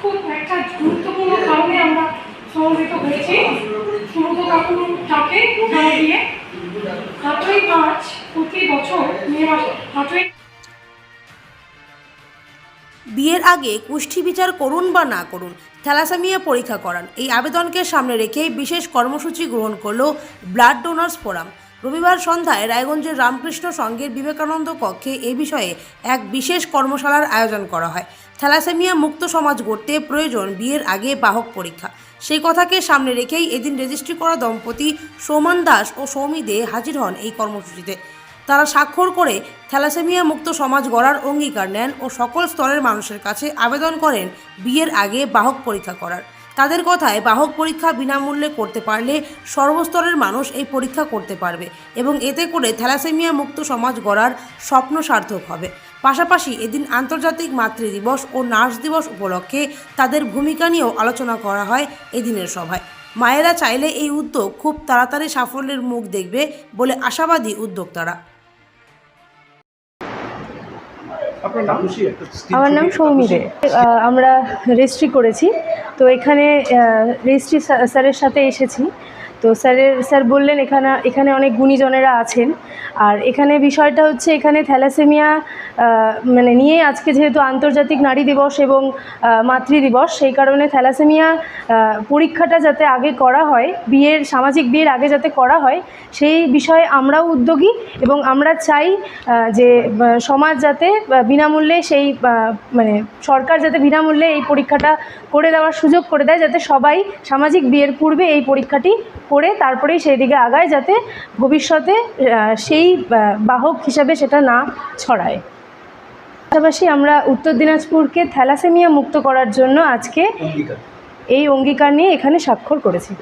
খুব একটা গুরুত্বপূর্ণ কারণে আমরা সমবেত হয়েছি। থাকে দিয়ে সাতই মার্চ প্রতি বছর মে মাসে বিয়ের আগে কুষ্ঠি বিচার করুন বা না করুন থ্যালাসেমিয়া পরীক্ষা করান। এই আবেদনকে সামনে রেখেই বিশেষ কর্মসূচি গ্রহণ করল ব্লাড ডোনার্স ফোরাম। রবিবার সন্ধ্যায় রায়গঞ্জের রামকৃষ্ণ সংঘের বিবেকানন্দ কক্ষে এ বিষয়ে এক বিশেষ কর্মশালার আয়োজন করা হয়। থ্যালাসেমিয়া মুক্ত সমাজ গড়তে প্রয়োজন বিয়ের আগে বাহক পরীক্ষা। সেই কথাকে সামনে রেখেই এদিন রেজিস্ট্রি করা দম্পতি সৌমান দাস ও সৌমি দে হাজির হন এই কর্মসূচিতে। তারা স্বাক্ষর করে থ্যালাসেমিয়া মুক্ত সমাজ গড়ার অঙ্গীকার নেন ও সকল স্তরের মানুষের কাছে আবেদন করেন বিয়ের আগে বাহক পরীক্ষা করার। তাদের কথায় বাহক পরীক্ষা বিনামূল্যে করতে পারলে সর্বস্তরের মানুষ এই পরীক্ষা করতে পারবে এবং এতে করে থ্যালাসেমিয়া মুক্ত সমাজ গড়ার স্বপ্ন সার্থক হবে। পাশাপাশি এদিন আন্তর্জাতিক মাতৃ দিবস ও নার্স দিবস উপলক্ষে তাদের ভূমিকা নিয়েও আলোচনা করা হয় এদিনের সভায়। মায়েরা চাইলে এই উদ্যোগ খুব তাড়াতাড়ি সাফল্যের মুখ দেখবে বলে আশাবাদী উদ্যোক্তারা। আমার নাম সৌমি রে আমরা রেজিস্ট্রি করেছি। তো এখানে রেজিস্ট্রি স্যারের সাথে এসেছি। তো স্যারের স্যার বললেন এখানে এখানে অনেক গুণীজনেরা আছেন। আর এখানে বিষয়টা হচ্ছে এখানে থ্যালাসেমিয়া মানে নিয়ে আজকে যেহেতু আন্তর্জাতিক নারী দিবস এবং মাতৃ দিবস, সেই কারণে থ্যালাসেমিয়া পরীক্ষাটা যাতে আগে করা হয়, বিয়ের, সামাজিক বিয়ের আগে যাতে করা হয়, সেই বিষয়ে আমরাও উদ্যোগী এবং আমরা চাই যে সমাজ যাতে বিনামূল্যে সেই মানে সরকার যাতে বিনামূল্যে এই পরীক্ষাটা করে দেওয়ার সুযোগ করে দেয়, যাতে সবাই সামাজিক বিয়ের পূর্বে এই পরীক্ষাটি করে তারপরেই সেই দিকে আগায়, যাতে ভবিষ্যতে সেই বাহক হিসাবে সেটা না ছড়ায়। পাশাপাশি আমরা উত্তর দিনাজপুরকে থ্যালাসেমিয়া মুক্ত করার জন্য আজকে এই অঙ্গীকার নিয়ে এখানে স্বাক্ষর করেছি।